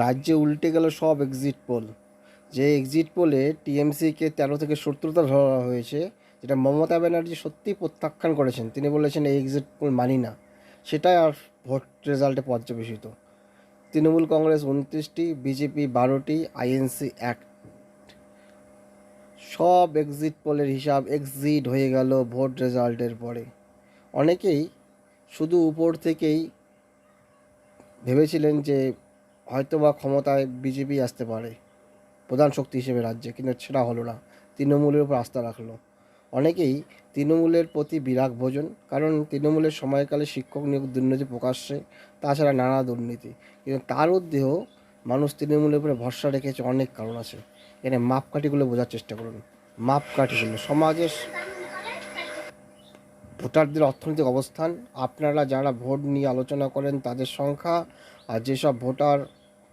রাজ্যে উল্টে গেল সব এক্সিট পোল যে এক্সিট পোলে টিএমসিকে তেরো থেকে সত্তরটা ধরা হয়েছে, যেটা মমতা ব্যানার্জি সত্যিই প্রত্যাখ্যান করেছেন, তিনি বলেছেন এই এক্সিট পোল মানি না। সেটাই আর ভোট রেজাল্টে পর্যবেসিত। তৃণমূল কংগ্রেস উনত্রিশটি বিজেপি বারোটি আইএনসি এক। সব এক্সিট পোলের হিসাব এক্সিট হয়ে গেল ভোট রেজাল্টের পরে। অনেকেই শুধু উপর থেকেই ভেবেছিলেন যে হয়তোবা ক্ষমতায় বিজেপি আসতে পারে, প্রধান শক্তি হিসেবে রাজ্যে, কিন্তু সেটা হলো না। তৃণমূলের উপর আস্থা রাখল। অনেকেই তৃণমূলের প্রতি বিরাগ ভোজন, কারণ তৃণমূলের সময়কালে শিক্ষক নিয়োগ দুর্নীতি প্রকাশ্যে, তাছাড়া নানা দুর্নীতি। কিন্তু তার মধ্যেও মানুষ তৃণমূলের উপরে ভরসা রেখেছে অনেক কারণ আছে। এখানে মাপকাঠিগুলো বোঝার চেষ্টা করুন। মাপকাঠিগুলো। সমাজের ভোটারদের অর্থনৈতিক অবস্থান। আপনারা যারা ভোট নিয়ে আলোচনা করেন, তাদের সংখ্যা আর যেসব ভোটার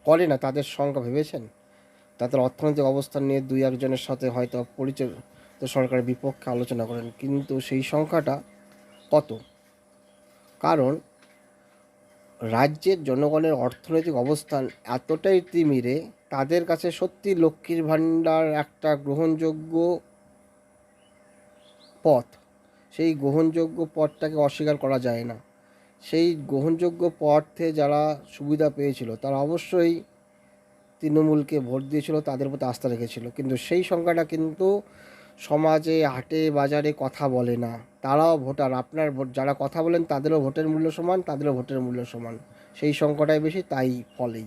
করে না, তাদের সংখ্যা ভেবেছেন? তাদের অর্থনৈতিক অবস্থান নিয়ে দুই একজনের সাথে হয়তো পরিচয় তো সরকারের বিপক্ষে আলোচনা করেন, কিন্তু সেই সংখ্যাটা কত? কারণ রাজ্যের জনগণের অর্থনৈতিক অবস্থান এতটাই তিমিরে, তাদের কাছে সত্যি লক্ষ্মীর ভাণ্ডার একটা গ্রহণযোগ্য পথ। সেই গ্রহণযোগ্য পথটাকে অস্বীকার করা যায় না। সেই গ্রহণযোগ্য পথে যারা সুবিধা পেয়েছিল, তারা অবশ্যই তৃণমূলকে ভোট দিয়েছিল, তাদের প্রতি আস্থা রেখেছিল। কিন্তু সেই সংখ্যাটা কিন্তু সমাজে, হাটে, বাজারে কথা বলে না। তারাও ভোটার। আপনার ভোট, যারা কথা বলেন, তাদেরও ভোটের মূল্য সমান, তাদেরও ভোটের মূল্য সমান। সেই সংখ্যাটাই বেশি, তাই ফলেই।